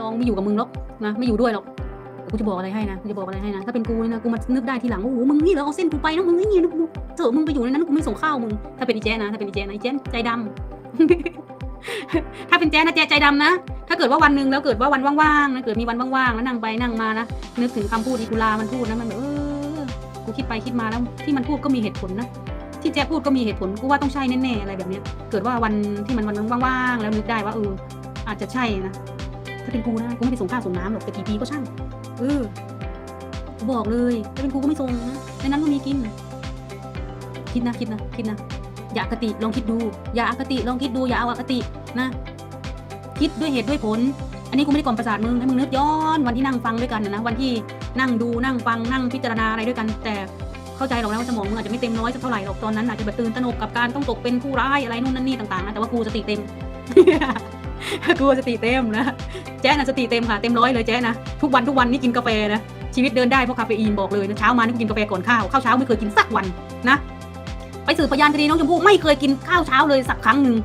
รองไม่อยู่กับมึงหรอกนะไม่อยู่ด้วยหรอกแต่กูจะบอกอะไรให้นะกูจะบอกอะไรให้นะถ้าเป็นกูนะกูมานึกได้ทีหลังว่าโอ้โหมึงนี่เหรอเอาเส้นกูไปนะมึงนี่นะกูเถอะมึงไปอยู่ในนั้นกูไม่ส่งข้าวมึงถ้าเป็นอีแจ๊นะถ้าเป็นอีแจ๊นะอีแจ๊ใจดำถ้าเป็นแจ๊นะแจ๊ใจดำนะถ้าเกิดว่าวันหนึ่งแล้วเกิดว่าวันว่างๆนะเกิดมีวันว่างๆแล้วนั่งไปนั่งมานะนึกถึงคำพูดอีกุลามันพูดนะมันแบบเออกูคิดไปคิดมาแล้วที่มันพูดก็มีเหตุผลนะที่แจ๊พูดก็มีเหตุผลกูว่าต้องใช่แน่ๆอะไรแบบเนี้ยเกิดว่าวันที่มันวันว่างๆแล้วนึกได้ว่าเอออาจจะใช่นะ ถ้าเป็นกูนะกูไม่ไปส่งข้าวส่งน้ำหรอกแต่กี่ปีก็ช่างเออกูบอกเลยถ้าเป็นกูก็ไม่ส่งนะในนั้นก็มีกินคิดนะคิดนะคิดนะอย่าอคติลองคิดดู อย่าอคติลองคิดดูอย่าเอาอคตินะ คิดด้วยเหตุด้วยผล อันนี้กูไม่ได้กล่อมประสาทมึงให้มึงนึกย้อนวันที่นั่งฟังด้วยกันนะนะวันที่นั่งดูนั่งฟังนั่งพิจารณาอะไรด้วยกัน แต่เข้าใจหรอกนะว่าสมองมึงอาจจะไม่เต็มร้อยสักเท่าไหร่หรอกตอนนั้นอาจจะแบบตื่นตระหนกกับการต้องตกเป็นผู้ร้ายอะไรนู่นนั่นนี่ต่างๆนะแต่ว่ากูสติเต็ม กูสติเต็มนะ แจ๊นะสติเต็มค่ะ เต็มร้อยเลยแจ๊นะ ทุกวันทุกวันนี่กินกาแฟนะ ชีวิตเดินได้เพราะคาเฟอีนบอกเลยนะเช้ามานี่กูกินกาแฟก่อนข้าว ข้าวเช้าไม่เคยกินสักวันนะ ไปสืบพยานคดีน้องชมพู่ไม่เคยกินข้าวเช้าเลยสักครั้งหนึ่ง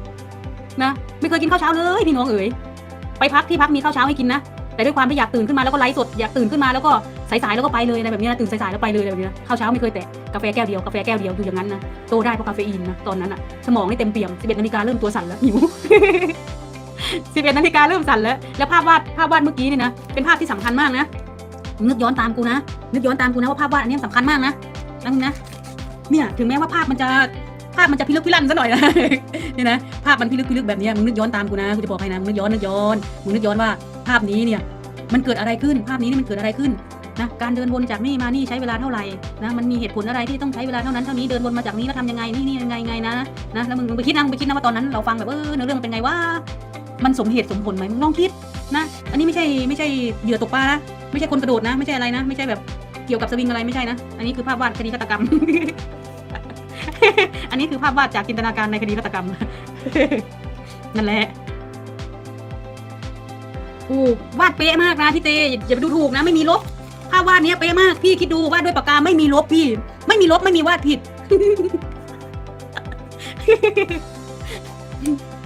นะ ไม่เคยกินข้าวเช้าเลยพี่น้องเอ๋ย ไปพักที่พักมีข้าวเช้าให้กินนะ แต่ด้วยความที่อยากตื่นขึ้นมาแล้วก็ไลฟ์สดอยากตื่นขึ้นมาแล้วก็สายๆแล้วก็ไปเลยอะไรแบบนี้นะตื่นสายๆแล้วไปเลยอะไรแบบนี้นะข้าวเช้าไม่เคยแตะกาแฟแก้วเดียวกาแฟแก้วเดียวอยู่อย่างนั้นนะโตได้เพราะคาเฟอีนนะตอนนั้นอะสมองนี่เต็มเปี่ยม11นาฬิกาเริ่มตัวสั่นแล้วหิว 11นาฬิกาเริ่มสั่นแล้ว แล้วภาพวาดภาพวาดเมื่อกี้นี่นะ เป็นภาพที่สำคัญมากนะ นึกย้อนตามกูนะ นึกย้อนตามกูนะว่าภาพวาดอันนี้สำคัญมากนะนั่นนะ เนี่ยถึงแม้ว่าภาพมันจะภาพมันจะพิลึกพิลั่นซะหน่อยนะเนี่ยนะภาพมันพิลึกพิลึกแบบนี้มึงนึกย้อนตามกูนะกูจะบอกให้นะมึงนึกย้อนนึกย้อนมึงนึกย้อนว่าภาพนี้เนี่ย มันเกิดอะไรขึ้น ภาพนี้นี่มันเกิดอะไรขึ้นนะการเดินวนจากนี่มานี่ใช้เวลาเท่าไหร่นะมันมีเหตุผลอะไรที่ต้องใช้เวลาเท่านั้นเท่านี้เดินวนมาจากนี้แล้วทำยังไงนี่นี่ยังไงไงนะนะแล้วมึงไปคิดนะมึงไปคิดนะว่าตอนนั้นเราฟังแบบเออเนื้อเรื่องเป็นไงว่า มันสมเหตุสมผลไหมมึงลองคิดนะ อันนี้ไม่ใช่ไม่ใช่เหยื่อตกปลานะไม่ใช่คนกระโดดนะ ไม่ใช่อะไรนะ ไม่ใช่แบบเกี่ยวกับสวิงอะไรไม่ใช่นะ อันนี้คือภาพวาดคดีฆาตกรรม อันนี้คือภาพวาดจากจินตนาการในคดีฆาตกรรม นั่นแหละโอ้วาดเป๊ะมากนะพี่เตอย่าอย่าไปดูถูกนะ ไม่มีลบ ภาพวาดเนี้ยเป๊ะมากพี่คิดดูวาดด้วยปากกาไม่มีลบพี่ ไม่มีลบไม่มีวาดผิด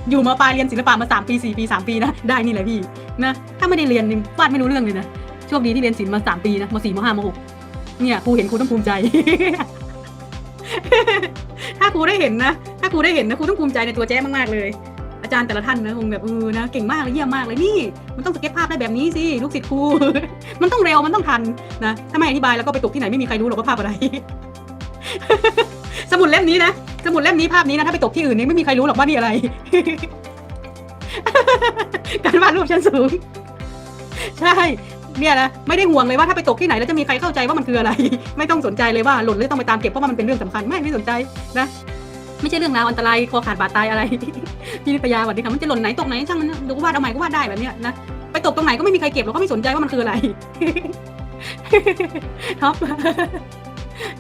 อยู่มาปลายเรียนศิลปะมาสามปีสี่ปีสามปีนะ ได้นี่แหละพี่นะถ้าไม่ได้เรียนนี่วาดไม่รู้เรื่องเลยนะโชคดีที่เรียนศิลป์มาสามปีนะมาสี่มาห้ามาหกเนี่ยครูเห็นครูต้องภูมิใจ ถ้าครูได้เห็นนะถ้าครูได้เห็นนะครูต้องภูมิใจในตัวแจ้มากๆเลยอาจารย์แต่ละท่านนะคงแบบเออนะเก่งมากเลยเยี่ยมมากเลยนี่ มันต้องสเก็ตภาพได้แบบนี้สิลูกศิษย์ครูมันต้องเร็วมันต้องทันนะถ้าไม่อธิบายแล้วก็ไปตกที่ไหนไม่มีใครรู้หรอกว่าภาพอะไร สมุดเล่มนี้นะ สมุดเล่มนี้ภาพนี้นะถ้าไปตกที่อื่นนี่ไม่มีใครรู้หรอกว่านี่อะไร การวาดรูปชั้นสูง ใช่ เนี่ยนะไม่ได้ห่วงเลยว่าถ้าไปตกที่ไหนแล้วจะมีใครเข้าใจว่ามันคืออะไร ไม่ต้องสนใจเลยว่าหล่นหรือต้องไปตามเก็บเพราะว่ามันเป็นเรื่องสำคัญไม่ไม่สนใจนะไม่ใช่เรื่องราวอันตรายคอขาดบาดตายอะไรพี่นิตยาสวัสดีค่ะมันจะหล่นไหนตกไหนช่างมันดี๋ยวก็วาดเอาใหม่ก็วาดได้แบบเนี้ยนะไปตกตรงไหนก็ไม่มีใครเก็บหรอกก็ไม่สนใจว่ามันคืออะไรท็อป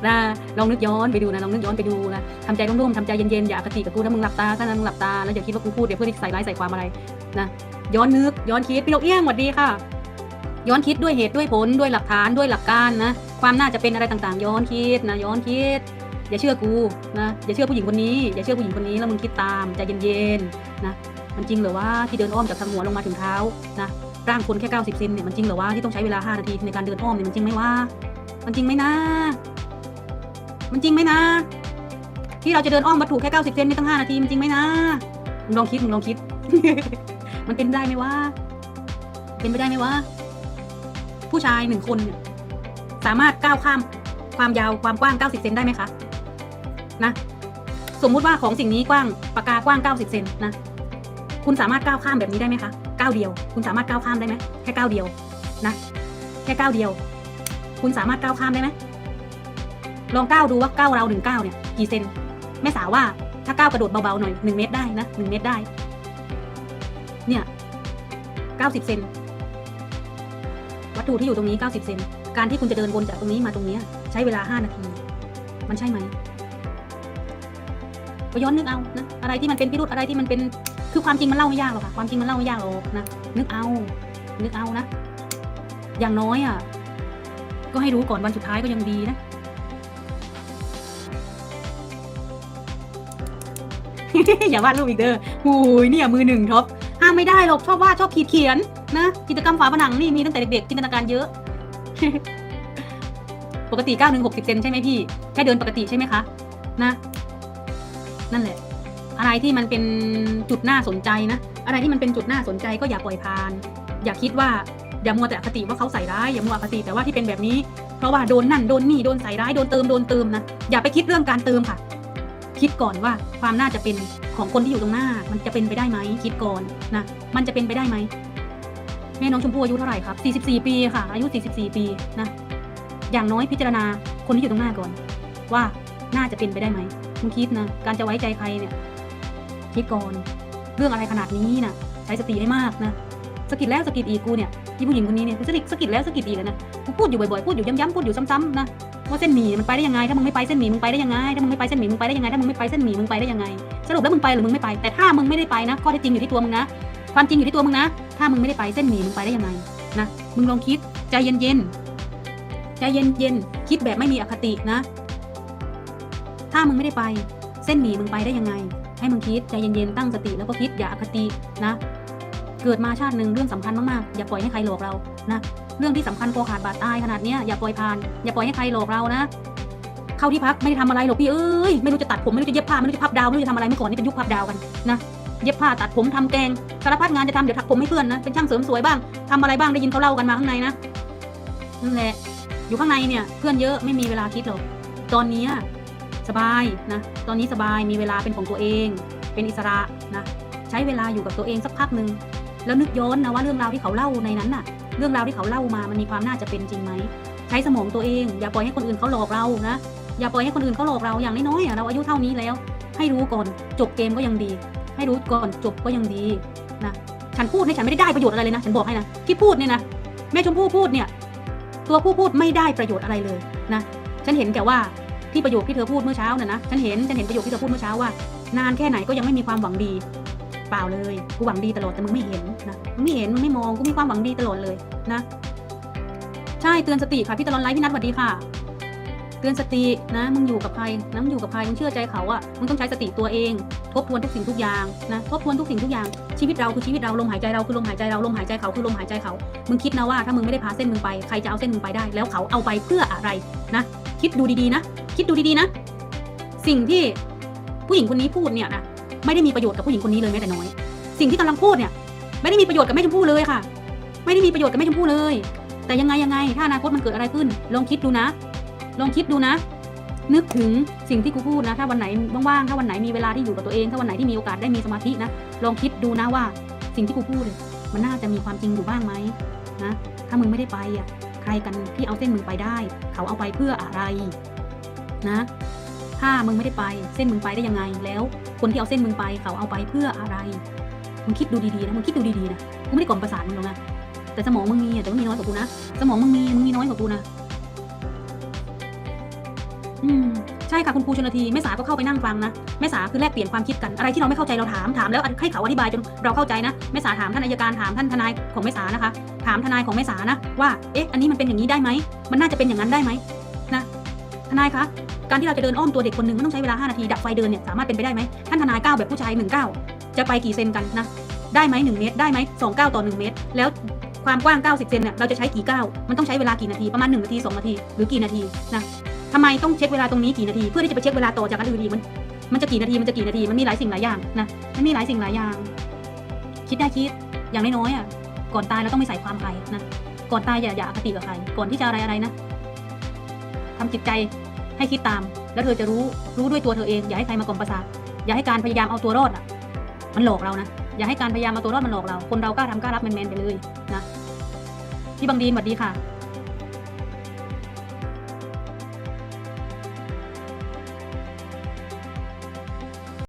นะลองนึกย้อนไปดูนะลองนึกย้อนไปดูนะทำใจร่มๆทำใจเย็นๆอย่าอคติกับกูถ้ามึงหลับตาถ้ามึงหลับตาแล้วอย่าคิดว่ากูพูดเดี๋ยวเพื่อที่ใส่ร้ายใส่ความอะไรนะย้อนนึกย้อนคิดพี่นกเอี้ยงสวัสดีค่ะ ย้อนคิดด้วยเหตุด้วยผลด้วยหลักฐานด้วยหลักการนะความน่าจะเป็นอะไรต่างๆ ย้อนคิดนะย้อนคิด อย่าเชื่อกูนะอย่าเชื่อผู้หญิงคนนี้ อย่าเชื่อผู้หญิงคนนี้แล้วมึงคิดตามใจเย็นๆนะมันจริงเหรือว่าที่เดินอ้อมจากทางหัวลงมาถึงเท้านะร่างคนแค่ 90เซนเนี่ยมันจริงเหรือว่าที่ต้องใช้เวลา 5 นาทีในการเดินอ้อมเนี่ยมันจริงไหมว่า มันจริงไหมนะ มันจริงไหมนะ ที่เราจะเดินอ้อมวัตถุแค่ 90 เซนในตั้ง 5 นาที มันจริงไหมนะมึงลองคิดมึงลองคิด มันเป็นได้ไหมว่าเป็นไปได้ไหมว่าผู้ชายหนึ่งคนเนี่ยสามารถก้าวข้ามความยาวความกว้าง 90 เซนได้ไหมคะ นะ สมมุติว่าของสิ่งนี้กว้างปากกากว้าง 90 เซนนะ คุณสามารถก้าวข้ามแบบนี้ได้ไหมคะ ก้าวเดียว คุณสามารถก้าวข้ามได้ไหม แค่ก้าวเดียว นะ แค่ก้าวเดียว คุณสามารถก้าวข้ามได้ไหม ลองก้าวดูว่าก้าวเราหนึ่งก้าวเนี่ยกี่เซนแม่สาวว่าถ้าก้าวกระโดดเบาๆหน่อยหนึ่งเมตรได้นะหนึ่งเมตรได้ เนี่ยเก้าสิบเซนวัตถุที่อยู่ตรงนี้เก้าสิบเซนการที่คุณจะเดินวนจากตรงนี้มาตรงนี้ใช้เวลาห้านาที มันใช่ไหมก็ย้อนนึกเอานะอะไรที่มันเป็นพิรุธอะไรที่มันเป็นคือความจริงมันเล่าไม่ยากหรอกค่ะความจริงมันเล่าไม่ยากหรอกนะนึกเอา นึกเอานะ อย่างน้อยอะก็ให้รู้ก่อนวันสุดท้ายก็ยังดีนะ อย่าวาดรูปอีกเด้อหูยเนี่ยมือหนึ่งท็อปห้ามไม่ได้หรอกชอบวาดชอบขีดเขียนนะกิจกรรมฝาผนังนี่มีตั้งแต่เด็กๆจินตนาการเยอะ ปกติ9 1 60เซนใช่ไหมพี่แค่เดินปกติใช่ไหมคะนะนั่นแหละ อะไรที่มันเป็นจุดน่าสนใจนะอะไรที่มันเป็นจุดน่าสนใจก็อย่าปล่อยผ่าน อย่าคิดว่าอย่ามัวแต่อคติว่าเขาใส่ร้ายอย่ามัวอคติแต่ว่าที่เป็นแบบนี้เพราะว่าโดนนั่นโดนนี่โดนใส่ร้ายโดนเติมโดนเติมนะอย่าไปคิดเรื่องการเติมค่ะ คิดก่อนว่าความน่าจะเป็นของคนที่อยู่ตรงหน้า มันจะเป็นไปได้ไหมคิดก่อนนะมันจะเป็นไปได้ไหมแม่น้องชมพู่อายุเท่าไหร่ครับ 44 ปีค่ะ อายุ 44 ปีนะอย่างน้อยพิจารณาคนที่อยู่ตรงหน้าก่อน ว่าน่าจะเป็นไปได้ไหมมึงคิดนะการจะไว้ใจใครเนี่ยคิดก่อนเรื่องอะไรขนาดนี้นะใช้สติให้มากนะสะกิดแล้วสะกิดอีกกูเนี่ยที่ผู้หญิงคนนี้เนี่ยสกิดสะกิดแล้วสะกิดอีกนะกูพูดอยู่บ่อยๆพูดอยู่ย้ำๆพูดอยู่ซ้ำๆนะ ว่าเส้นหมี่มันไปได้ยังไง ถ้ามึงไม่ไปเส้นหมี่มึงไปได้ยังไง ถ้ามึงไม่ไปเส้นหมี่มึงไปได้ยังไง ถ้ามึงไม่ไปเส้นหมี่มึงไปได้ยังไง สรุปแล้วมึงไปหรือมึงไม่ไป แต่ถ้ามึงไม่ได้ไปนะ ข้อเท็จจริงอยู่ที่ตัวมึงนะ ความจริงอยู่ที่ตัวมึงนะ ถ้ามึงไม่ได้ไปเส้นหมี่มึงไปได้ยังไงนะ มึงลองคิดใจเย็นๆ ใจเย็นๆ คิดแบบไม่มีอคตินะ ถ้ามึงไม่ได้ไป เส้นหมี่มึงไปได้ยังไง ให้มึงคิดใจเย็นๆ ตั้งสติแล้วก็คิดอย่าอคตินะ เกิดมาชาติหนึ่งเรื่องสำคัญมากๆ อย่าปล่อยให้ใครหลอกเรา นะ เรื่องที่สำคัญคอขาดบาดตายขนาดเนี้ยอย่าปล่อยผ่าน อย่าปล่อยให้ใครหลอกเรานะเข้าที่พักไม่ได้ทำอะไรหรอกพี่เอ้ยไม่รู้จะตัดผมไม่รู้จะเย็บผ้าไม่รู้จะพับดาวไม่รู้จะทำอะไรเมื่อก่อนนี่เป็นยุคพับดาวกันนะเย็บผ้าตัดผมทำแกงสารพัดงานจะทำเดี๋ยวถักผมให้เพื่อนนะเป็นช่างเสริมสวยบ้างทำอะไรบ้างได้ยินเขาเล่ากันมาข้างในนะนั่นแหละอยู่ข้างในเนี่ยเพื่อนเยอะไม่มีเวลาคิดหรอกตอนนี้สบายนะตอนนี้สบายมีเวลาเป็นของตัวเอง เป็นอิสระนะใช้เวลาอยู่กับตัวเองสักพักหนึ่งแล้วนึกย้อนนะว่าเรื่องราวที่เขาเล่าในนั้นน่ะ เรื่องราวที่เขาเล่ามามันมีความน่าจะเป็นจริงไหมใช้สมองตัวเองอย่าปล่อยให้คนอื่นเขาหลอกเรานะอย่าปล่อยให้คนอื่นเขาหลอกเราอย่างน้อยๆเราอายุเท่านี้แล้ว ให้รู้ก่อนจบเกมก็ยังดี ให้รู้ก่อนจบก็ยังดีนะฉันพูดให้ฉันไม่ได้ได้ประโยชน์อะไรเลยนะฉันบอกให้นะที่พูดเนี่ยนะแม่ชมพู่พูดเนี่ย ตัวผู้พูดไม่ได้ประโยชน์อะไรเลยนะฉันเห็นแก่ว่าที่ประโยคที่เธอพูดเมื่อเช้าน่ะนะฉันเห็นฉันเห็นประโยคที่เธอพูดเมื่อเช้าว่า นานแค่ไหนก็ยังไม่มีความหวังดี เปล่าเลยกูหวังดีตลอดแต่มึงไม่เห็นนะ ไม่เห็นมึงไม่มองกูมีความหวังดีตลอดเลยนะ ใช่เตือนสติค่ะพี่ตลอนไลฟ์พี่นัทสวัสดีค่ะ เตือนสตินะมึงอยู่กับใครนะมึงอยู่กับใครมึงเชื่อใจเขาอะมึงต้องใช้สติตัวเองทบทวนทุกสิ่งทุกอย่างนะทบทวนทุกสิ่งทุกอย่างชีวิตเราคือชีวิตเราลมหายใจเราคือลมหายใจเราลมหายใจเขาคือลมหายใจเขามึงคิดนะว่าถ้ามึงไม่ได้พาเส้นมึงไปใครจะเอาเส้นมึงไปได้ แล้วเขาเอาไปเพื่ออะไรนะ คิดดูดีๆนะ คิดดูดีๆนะ สิ่งที่ผู้หญิงคนนี้พูดเนี่ยนะไม่ได้มีประโยชน์กับผู้หญิงคนนี้เลยแม้แต่น้อย สิ่งที่กำลังพูดเนี่ย ไม่ได้มีประโยชน์กับแม่ชมพู่เลยค่ะ ไม่ได้มีประโยชน์กับแม่ชมพู่เลย แต่ยังไงยังไง ถ้าอนาคตมันเกิดอะไรขึ้น ลองคิดดูนะ ลองคิดดูนะ นึกถึงสิ่งที่กูพูดนะ ถ้าวันไหนว่างๆถ้าวันไหนมีเวลาที่อยู่กับตัวเอง ถ้าวันไหนที่มีโอกาสได้มีสมาธินะ ลองคิดดูนะว่า สิ่งที่กูพูด มันน่าจะมีความจริงอยู่บ้างไหมนะ ถ้ามึงไม่ได้ไปอะ ใครกันที่เอาเส้นมึงไปได้ เขาเอาไปเพื่ออะไรนะ ถ้ามึงไม่ได้ไป เส้นมึงไปได้ยังไง แล้ว คนที่เอาเส้นมึงไป เขาเอาไปเพื่ออะไร มึงคิดดูดีๆนะมึงคิดดูดีๆนะกูไม่ได้กล่อมประสาทมึงหรอกนะแต่สมองมึงมีอะแต่ว่ามีน้อยกว่ากูนะสมองมึงมีมึงมีน้อยกว่ากูนะอืมใช่ค่ะคุณครูชนทีแม่สาก็เข้าไปนั่งฟังนะแม่สาคือแลกเปลี่ยนความคิดกันอะไรที่เราไม่เข้าใจเราถามถามแล้วให้เขาอธิบายจนเราเข้าใจนะแม่สาถามท่านอัยการถามท่านทนายของแม่สานะคะ ถามทนายของแม่สานะว่าเอ๊ะอันนี้มันเป็นอย่างนี้ได้ไหมมันน่าจะเป็นอย่างนั้นได้ไหมนะทนายคะการที่เราจะเดินอ้อมตัวเด็กคนหนึ่งมันต้องใช้เวลา 5 นาทีดับไฟเดินเนี่ยสามารถเป็นไปได้ไหมท่านทนายก้าวแบบผู้ชาย1ก้าว จะไปกี่เซนกันนะ ได้ไหม1เมตร ได้ไหม2ก้าต่อ 1 เมตร แล้วความกว้าง 90 เซนเนี่ย เราจะใช้กี่ก้าว มันต้องใช้เวลากี่นาที ประมาณ 1 นาที 2 นาที หรือกี่นาทีนะทำไมต้องเช็คเวลาตรงนี้กี่นาที เพื่อที่จะไปเช็คเวลาต่อจากอันอื่นอีมันมันจะกี่นาที มันจะกี่นาที มันมีหลายสิ่งหลายอย่างนะ มันมีหลายสิ่งหลายอย่าง คิดได้คิด อย่างน้อยๆอะ ก่อนตายเราต้องไม่ใส่ความใครนะ ก่อนตายอย่าอย่าอคติกับใคร ก่อนที่จะอะไรอะไรนะทำจิตใจให้คิดตาม แล้วเธอจะรู้ รู้ด้วยตัวเธอเอง อย่าให้ใครมากล่อมประสาท อย่าให้การพยายามเอาตัวรอดอะ มันหลอกเรานะ อย่าให้การพยายามมาตัวรอดมันหลอกเรา คนเรากล้าทำกล้ารับแมนๆไปเลยนะ พี่บางดีนสวัสดีค่ะ